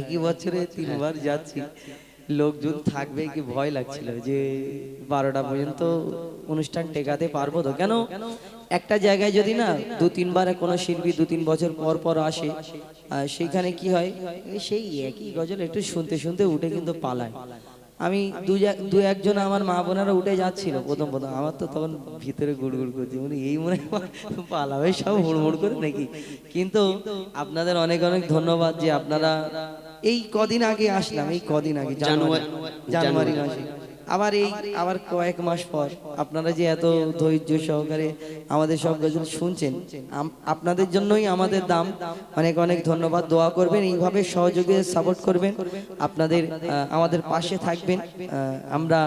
একই বছরে তিনবার যাচ্ছি। লোকজন থাকবে কি ভয় লাগছিল যে বারোটা পর্যন্ত অনুষ্ঠান টেকাতে পারব তো? কেন? একটা জায়গায় যদি না দু তিনবার কোনো শিল্পী দু তিন বছর পর পর আসে সেইখানে কি হয়? সেই একই গজল একটু শুনতে শুনতে উঠে কিন্তু পালায়। আমি দু একজন আমার মা বোনেরা উঠে যাচ্ছিল প্রথম প্রথম। আমার তো তখন ভিতরে গুড় গুড় করছি। মানে এই মনে পালাবে সব হুড়মুড় করে নাকি? কিন্তু আপনাদের অনেক অনেক ধন্যবাদ যে আপনারা এই কদিন আগে আসলাম এই কদিন আগে জানুয়ারি জানুয়ারি মাসে। আবার এই আবার কয়েক মাস পর আপনারা যে এত ধৈর্য সহকারে আমাদের সব গজল শুনছেন আপনাদের জন্যই আমাদের দাম অনেক অনেক ধন্যবাদ দোয়া করবেন এইভাবে সহযোগে সাপোর্ট করবেন আপনাদের আমাদের পাশে থাকবেন আমরা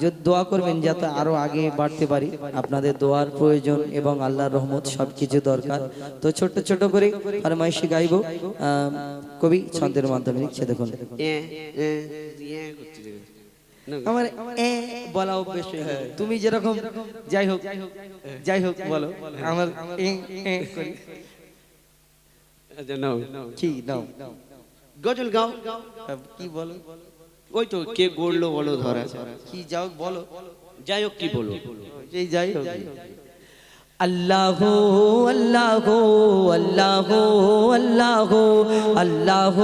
যদি দোয়া করবেন যাতে আরও আগে বাড়তে পারি আপনাদের দোয়ার প্রয়োজন এবং আল্লাহর রহমত সবকিছু দরকার তো ছোট ছোট করে ফরমাইশি গাইব কবি ছন্দের মাধ্যমে লিখছে দেখুন আমার এ বলা অভ্যেস হয়ে। তুমি যেরকম যাই হোক যাই হোক বলো। আমার এ, এ করি। আচ্ছা। কি নাও। গজল গাও। কি বলো? ওই তো কে গড়লো বলো ধরা কি যাও বলো। যাই হোক কি বলো? যাই হোক। আল্লাহ আল্লাহ আল্লাহ আল্লাহ আল্লাহ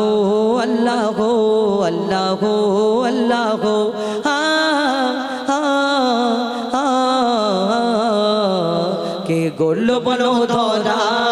আল্লাহ আল্লাহ আল্লাহ হা হা হা কে গোল বলো ধরা সারা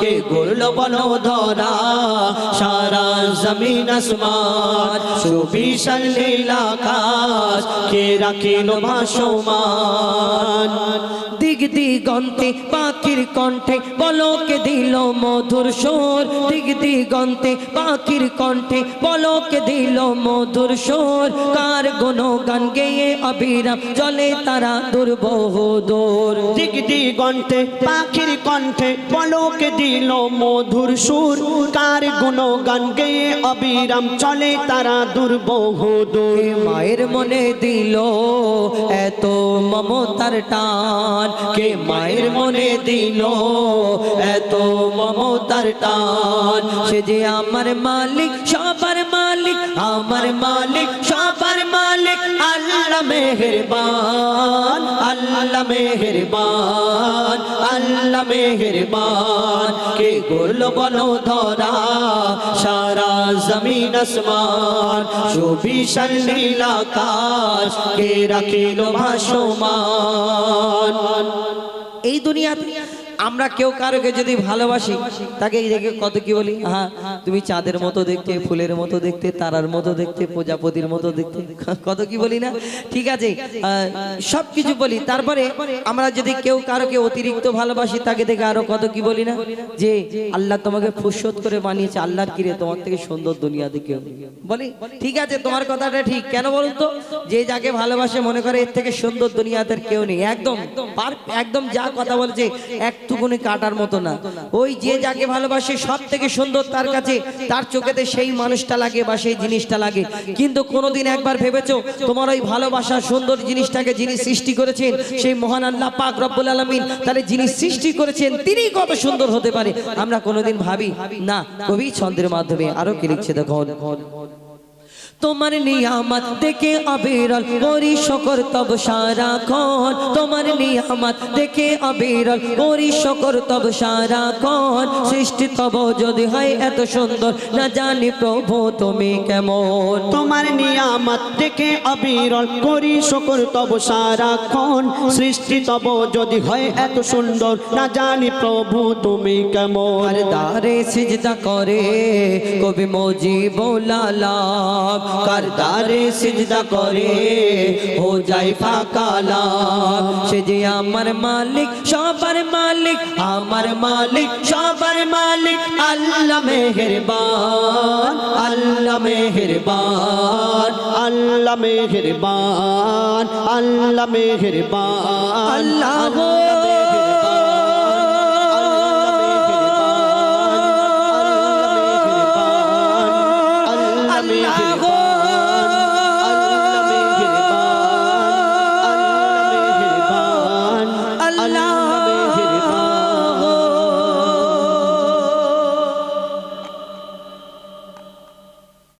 কে গুল বলো ধরা সারা জমিন আসমান সুবিশাল নীল আকাশ কে রাখিল ভাসমান। দিগন্তে পাখির কণ্ঠে বলকে দিল মধুর সোর। দিগ দিগন্তে পাখির কণ্ঠে বলকে দিল মধুর সুর। কার গুণ গান গেয়ে অবিরাম জলে তারা দুর্বহ দূর। দিক দিগন্তে পাখির কণ্ঠে পলকে দিল মধুর সুর। কার গুণগান গেয়ে অবিরাম চলে তারা দুর্বহুদূর কে মায়ের মনে দিল এত মমতার টান। কে মায়ের মনে দিল এত মমতার টান? সে যে আমার মালিক, সবার মালিক, আমার মালিক, সবার মালিক, আল্লাহ মেহেরবান। আল্লাহ মেহেরবান আল্লাহ মেহেরবান। কে গোল বলো ধরা, সারা জমিন আসমান। সুবিশাল নীল আকাশ, কে রাখিল ভাসমান। এই দুনিয়াতে আমরা কেউ কারোকে যদি ভালোবাসি, তাকে দেখে কত কি বলি? হ্যাঁ তুমি চাঁদের মতো দেখতে, ফুলের মতো দেখতে, তারার মতো দেখতে, প্রজাপতির মতো দেখতে, কত কি বলি না? ঠিক আছে সব কিছু বলি। তারপরে আমরা যদি কেউ কারোকে অতিরিক্ত ভালোবাসি, তাকে দেখে আরও কত কি বলি না? যে আল্লাহ তোমাকে ফুসত করে বানিয়েছে, আল্লাহর কিরে, তোমার থেকে সুন্দর কেউ নেই। বলি, ঠিক আছে, তোমার কথাটা ঠিক। কেন বলুন তো? যে যাকে ভালোবাসে, মনে করে এর থেকে সুন্দর দুনিয়াতে কেউ নেই। একদম একদম যা কথা বলছে একটুকুনি কাটার মতো না। ওই যে যাকে ভালোবাসে সব থেকে সুন্দর তার কাছে তার চোখেতে সেই মানুষটা লাগে বা সেই জিনিসটা লাগে। কিন্তু কোনোদিন একবার ভেবেছো তোমার ওই ভালোবাসা সুন্দর জিনিসটাকে যিনি সৃষ্টি করেছেন সেই মহান আল্লাহ পাক রব্বুল আলামিন তাহলে যিনি সৃষ্টি করেছেন তিনি কত সুন্দর হতে পারে। আমরা কোনোদিন ভাবি না কবি ছন্দের মাধ্যমে আরও কি লিখছে দেখো তোমার নিয়ামত দেখে অবিরল করি শকর তব সারাক্ষণ। তোমার নিয়ামত দেখে অবিরল করি শকর তব সারাক্ষণ। সৃষ্টি তব যদি হয় এত সুন্দর না জানি প্রভু তুমি কেমন। তোমার নিয়ামত দেখে অবিরল করি শকর তব সারাক্ষণ। সৃষ্টি তব যদি হয় এত সুন্দর না জানি প্রভু তুমি কেমন। দারে সিজদা করে কবি মজিবুল আলাম। কারদারে সিজদা করে ও যাই ফাকালা সে যে আমার মালিক সবার মালিক আমার মালিক সবার মালিক আল্লাহ মেহেরবান আল্লাহ মেহেরবান আল্লাহ মেহেরবান আল্লাহ মেহেরবান আল্লাহ মেহেরবান